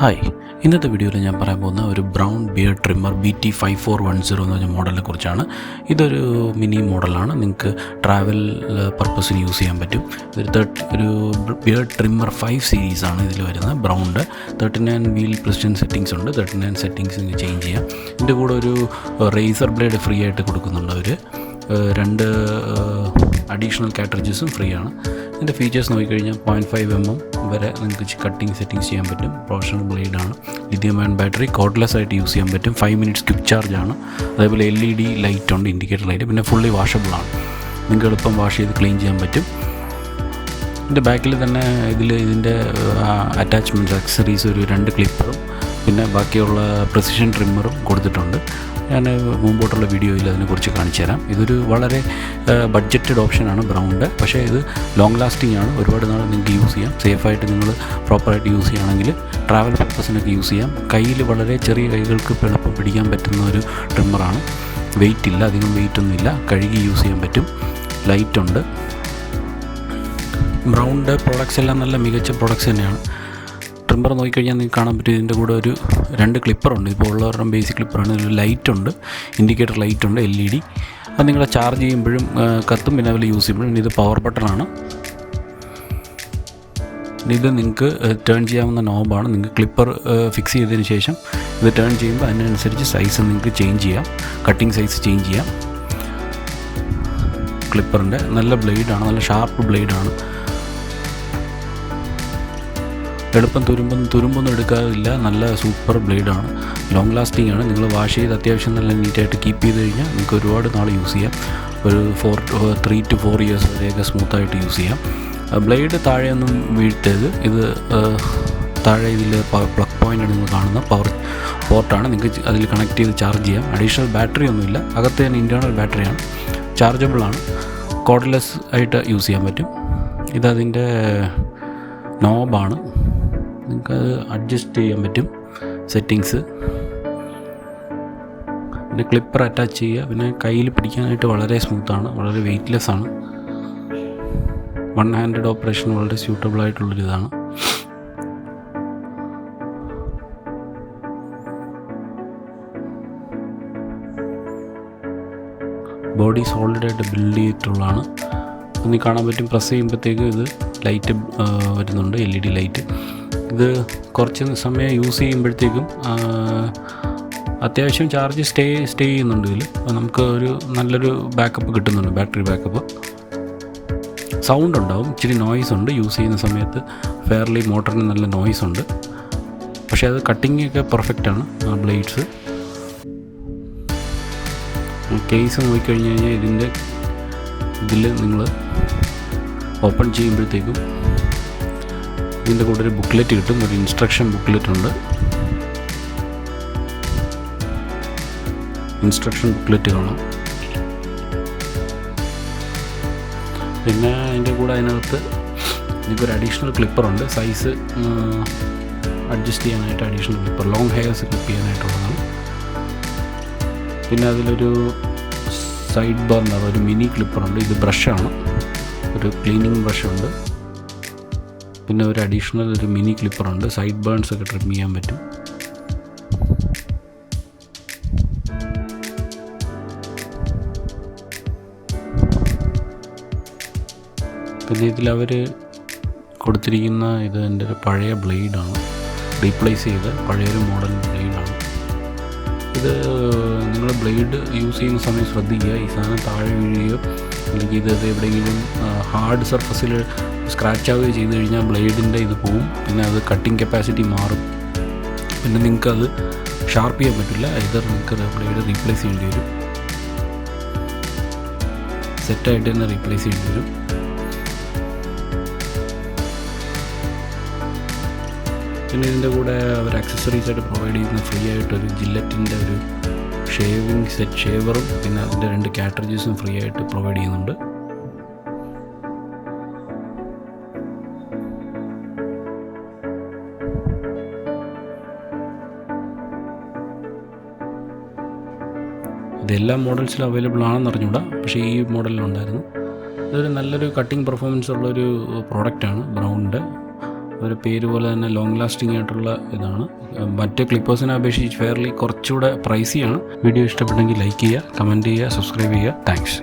Hi ഇന്നത്തെ വീഡിയോയിൽ ഞാൻ പറയാൻ പോകുന്ന ഒരു Braun beard trimmer B T five four one zero എന്ന് പറഞ്ഞ മോഡലിനെ കുറിച്ചാണ്. ഇതൊരു മിനി മോഡലാണ് നിങ്ങൾക്ക് ട്രാവൽ പർപ്പസിന് യൂസ് ചെയ്യാൻ പറ്റും. ഇതൊരു തേർട്ടി ഒരു ബിയർ ട്രിമ്മർ ഫൈവ് സീരീസാണ് ഇതിൽ വരുന്നത്. ബ്രൗണിന്റെ thirty nine wheel precision settings ഉണ്ട്. തേർട്ടി നയൻ സെറ്റിങ്സ് ചേഞ്ച് ചെയ്യാം. ഇതിന്റെ കൂടെ ഒരു റേസർ ബ്ലേഡ് ഫ്രീ ആയിട്ട് കൊടുക്കുന്നുണ്ട് അവർ രണ്ട് അഡീഷണൽ കാറ്ററേജസും ഫ്രീ ആണ്. ഇതിന്റെ ഫീച്ചേഴ്സ് നോക്കിക്കഴിഞ്ഞാൽ പോയിന്റ് ഫൈവ് എം എം വരെ നിങ്ങൾക്ക് കട്ടിങ് സെറ്റിങ്സ് ചെയ്യാൻ പറ്റും. പ്രൊഫഷണൽ ബ്ലേഡാണ് ലിഥിയം അയൺ ബാറ്ററി കോഡ്ലെസ് ആയിട്ട് യൂസ് ചെയ്യാൻ പറ്റും. ഫൈവ് മിനിറ്റ്സ് ക്വിക്ക് ചാർജ് ആണ്. അതേപോലെ എൽ ഇ ഡി ലൈറ്റ് ഉണ്ട് ഇൻഡിക്കേറ്റർ ലൈറ്റ് പിന്നെ ഫുള്ളി വാഷബിളാണ് നിങ്ങൾക്ക് എളുപ്പം വാഷ് ചെയ്ത് ക്ലീൻ ചെയ്യാൻ പറ്റും. ഇതിന്റെ ബാക്കിൽ തന്നെ ഇതിൽ ഇതിന്റെ അറ്റാച്ച്മെന്റ്സ് അക്സറീസ് ഒരു രണ്ട് ക്ലിപ്പറും പിന്നെ ബാക്കിയുള്ള പ്രസിഷൻ ട്രിമ്മറും കൊടുത്തിട്ടുണ്ട്. ഞാൻ മുമ്പോട്ടുള്ള വീഡിയോയിൽ അതിനെക്കുറിച്ച് കാണിച്ചു തരാം. ഇതൊരു വളരെ ബഡ്ജറ്റഡ് ഓപ്ഷനാണ് ബ്രൗണിന്റെ പക്ഷേ ഇത് ലോങ് ലാസ്റ്റിംഗ് ആണ്. ഒരുപാട് നാൾ നിങ്ങൾക്ക് യൂസ് ചെയ്യാം. സേഫായിട്ട് നിങ്ങൾ പ്രോപ്പറായിട്ട് യൂസ് ചെയ്യുകയാണെങ്കിൽ ട്രാവൽ പർപ്പസിനൊക്കെ യൂസ് ചെയ്യാം. കയ്യിൽ വളരെ ചെറിയ കൈകൾക്ക് എളുപ്പം പിടിക്കാൻ പറ്റുന്ന ഒരു ട്രിമ്മറാണ് വെയിറ്റ് ഇല്ല അധികം വെയിറ്റ് ഒന്നുമില്ല കഴുകി യൂസ് ചെയ്യാൻ പറ്റും. ലൈറ്റ് ഉണ്ട്. ബ്രൗണിന്റെ പ്രോഡക്റ്റ്സ് എല്ലാം നല്ല മികച്ച പ്രോഡക്റ്റ്സ് തന്നെയാണ്. ട്രിമ്മർ നോക്കിക്കഴിഞ്ഞാൽ നിങ്ങൾക്ക് കാണാൻ പറ്റും. ഇതിന്റെ കൂടെ ഒരു രണ്ട് ക്ലിപ്പറുണ്ട് ഇപ്പോൾ ഉള്ളവരുടെ ബേസിക് ക്ലിപ്പറാണ് ഒരു ലൈറ്റ് ഉണ്ട്. ഇൻഡിക്കേറ്റർ ലൈറ്റ് ഉണ്ട്. എൽ ഇ ഡി അത് നിങ്ങൾ ചാർജ് ചെയ്യുമ്പോഴും കത്തും പിന്നെ അതിൽ യൂസ് ചെയ്യുമ്പോഴും ഇത് പവർ ബട്ടണാണ് ഇത് നിങ്ങൾക്ക് ടേൺ ചെയ്യാവുന്ന നോബാണ് നിങ്ങൾക്ക് ക്ലിപ്പർ ഫിക്സ് ചെയ്തതിന് ശേഷം ഇത് ടേൺ ചെയ്യുമ്പോൾ അതിനനുസരിച്ച് സൈസ് നിങ്ങൾക്ക് ചേഞ്ച് ചെയ്യാം. കട്ടിങ് സൈസ് ചേഞ്ച് ചെയ്യാം. ക്ലിപ്പറിന്റെ നല്ല ബ്ലേഡാണ് നല്ല ഷാർപ്പ് ബ്ലേഡാണ് എളുപ്പം തുരുമ്പം തുരുമ്പൊന്നും എടുക്കാറില്ല. നല്ല സൂപ്പർ ബ്ലേഡാണ്. ലോങ് ലാസ്റ്റിംഗ് ആണ്. നിങ്ങൾ വാഷ് ചെയ്ത് അത്യാവശ്യം നല്ല നീറ്റായിട്ട് കീപ്പ് ചെയ്ത് കഴിഞ്ഞാൽ നിങ്ങൾക്ക് ഒരുപാട് നാൾ യൂസ് ചെയ്യാം. ഒരു four three two four years വരെയൊക്കെ സ്മൂത്തായിട്ട് യൂസ് ചെയ്യാം. ബ്ലേഡ് താഴെയൊന്നും വീഴ്ത്തരുത്. ഇത് ആ, താഴെ ഇതിൽ പ്ലഗ് പോയിന്റ് നിങ്ങൾ കാണുന്ന പവർ പോർട്ടാണ് നിങ്ങൾക്ക് അതിൽ കണക്ട് ചെയ്ത് ചാർജ് ചെയ്യാം. അഡീഷണൽ ബാറ്ററി ഒന്നുമില്ല. അകത്ത് തന്നെ ഇന്റേർണൽ ബാറ്ററിയാണ് ചാർജബിളാണ് കോഡ്ലെസ് ആയിട്ട് യൂസ് ചെയ്യാൻ പറ്റും. ഇതതിന്റെ നോബാണ് നിങ്ങൾക്കത് അഡ്ജസ്റ്റ് ചെയ്യാൻ പറ്റും സെറ്റിങ്സ് പിന്നെ ക്ലിപ്പർ അറ്റാച്ച് ചെയ്യുക. പിന്നെ കയ്യിൽ പിടിക്കാനായിട്ട് വളരെ സ്മൂത്താണ് വളരെ വെയ്റ്റ്ലെസ് ആണ്. വൺ ഹാൻഡഡ് ഓപ്പറേഷൻ വളരെ സ്യൂട്ടബിൾ ആയിട്ടുള്ളൊരിതാണ് ബോഡി സോളിഡായിട്ട് ബിൽഡ് ചെയ്തിട്ടുള്ളതാണ്. ഇനി കാണാൻ പറ്റും. പ്രസ് ചെയ്യുമ്പോഴത്തേക്കും ഇത് ലൈറ്റ് വരുന്നുണ്ട്. എൽ ഇ ഡി ലൈറ്റ് ഇത് കുറച്ച് സമയം യൂസ് ചെയ്യുമ്പോഴത്തേക്കും ആ, അത്യാവശ്യം ചാർജ് സ്റ്റേ സ്റ്റേ ചെയ്യുന്നുണ്ട് ഇതിൽ നമുക്ക് ഒരു നല്ലൊരു ബാക്കപ്പ് കിട്ടുന്നുണ്ട് ബാറ്ററി ബാക്കപ്പ് സൗണ്ട് ഉണ്ടാവും ഇച്ചിരി നോയ്സ് ഉണ്ട്. യൂസ് ചെയ്യുന്ന സമയത്ത് ഫെയർലി മോട്ടറിന് നല്ല നോയ്സ് ഉണ്ട്. പക്ഷേ അത് കട്ടിങ് ഒക്കെ പെർഫെക്റ്റ് ആണ് ബ്ലേഡ്സ് കേസ് നോക്കിക്കഴിഞ്ഞ് കഴിഞ്ഞാൽ ഇതിന്റെ ഇതിൽ നിങ്ങൾ ഓപ്പൺ ചെയ്യുമ്പോഴത്തേക്കും ഇതിന്റെ കൂടെ ഒരു ബുക്ക്ലെറ്റ് കിട്ടും ഒരു ഇൻസ്ട്രക്ഷൻ ബുക്ക്ലെറ്റ് ഉണ്ട്. ഇൻസ്ട്രക്ഷൻ ബുക്ക്ലെറ്റ് കാണാം. പിന്നെ അതിന്റെ കൂടെ അതിനകത്ത് എനിക്കൊരു അഡീഷണൽ ക്ലിപ്പറുണ്ട് സൈസ് അഡ്ജസ്റ്റ് ചെയ്യാനായിട്ട് additional clipper long hairs clip ചെയ്യാനായിട്ടുള്ളതാണ്. പിന്നെ അതിലൊരു സൈഡ് ബർണർ ഒരു മിനി ക്ലിപ്പറുണ്ട് ഇത് ബ്രഷാണ് ഒരു ക്ലീനിങ് ബ്രഷുണ്ട് പിന്നെ ഒരു അഡീഷണൽ ഒരു മിനി ക്ലിപ്പറുണ്ട് സൈഡ് ബേൺസ് ഒക്കെ ട്രിം ചെയ്യാൻ പറ്റും. പിന്നെ ഇതിൽ അവർ കൊടുത്തിരിക്കുന്ന ഇത് എന്റെ ഒരു പഴയ ബ്ലേഡാണ് റീപ്ലേസ് ചെയ്ത് പഴയൊരു മോഡൽ ബ്ലേഡാണ് ഇത് നിങ്ങൾ ബ്ലേഡ് യൂസ് ചെയ്യുന്ന സമയം ശ്രദ്ധിക്കുക. ഈ സാധനം താഴെ വീഴുകയോ അല്ലെങ്കിൽ ഇത് എവിടെയെങ്കിലും ഹാർഡ് സർഫസിൽ സ്ക്രാച്ച് ആവുകയോ ചെയ്ത് കഴിഞ്ഞാൽ ബ്ലേഡിന്റെ ഇത് പോവും. പിന്നെ അത് കട്ടിങ് കപ്പാസിറ്റി മാറും. പിന്നെ നിങ്ങൾക്കത് ഷാർപ്പ് ചെയ്യാൻ പറ്റില്ല. ഇതർ നിങ്ങൾക്ക് ബ്ലേഡ് റീപ്ലേസ് ചെയ്യേണ്ടി വരും. സെറ്റായിട്ട് തന്നെ റീപ്ലേസ് ചെയ്യേണ്ടി വരും. പിന്നെ ഇതിന്റെ കൂടെ അവർ ആക്സസറീസ് ആയിട്ട് പ്രൊവൈഡ് ചെയ്യുന്ന ഫ്രീ ആയിട്ട് ഒരു ജില്ലറ്റിന്റെ ഒരു ഷേവിങ് സെറ്റ് ഷേവറും പിന്നെ അതിന്റെ രണ്ട് കാറ്ററേജസും ഫ്രീ ആയിട്ട് പ്രൊവൈഡ് ചെയ്യുന്നുണ്ട്. ഇതെല്ലാ മോഡൽസിലും അവൈലബിൾ ആണെന്ന് അറിഞ്ഞുകൂടാ. പക്ഷേ ഈ മോഡലിലുണ്ടായിരുന്നു ഇതൊരു നല്ലൊരു കട്ടിംഗ് പെർഫോമൻസ് ഉള്ളൊരു പ്രോഡക്റ്റാണ് ബ്രൗണിന്റെ ഒരു പേര് പോലെ തന്നെ ലോങ് ലാസ്റ്റിംഗ് ആയിട്ടുള്ള ഇതാണ്. മറ്റ് ക്ലിപ്പേഴ്സിനെ അപേക്ഷിച്ച് ഫെയർലി കുറച്ചുകൂടെ പ്രൈസിയാണ് വീഡിയോ ഇഷ്ടപ്പെട്ടെങ്കിൽ ലൈക്ക് ചെയ്യുക കമന്റ് ചെയ്യുക സബ്സ്ക്രൈബ് ചെയ്യുക. താങ്ക്സ്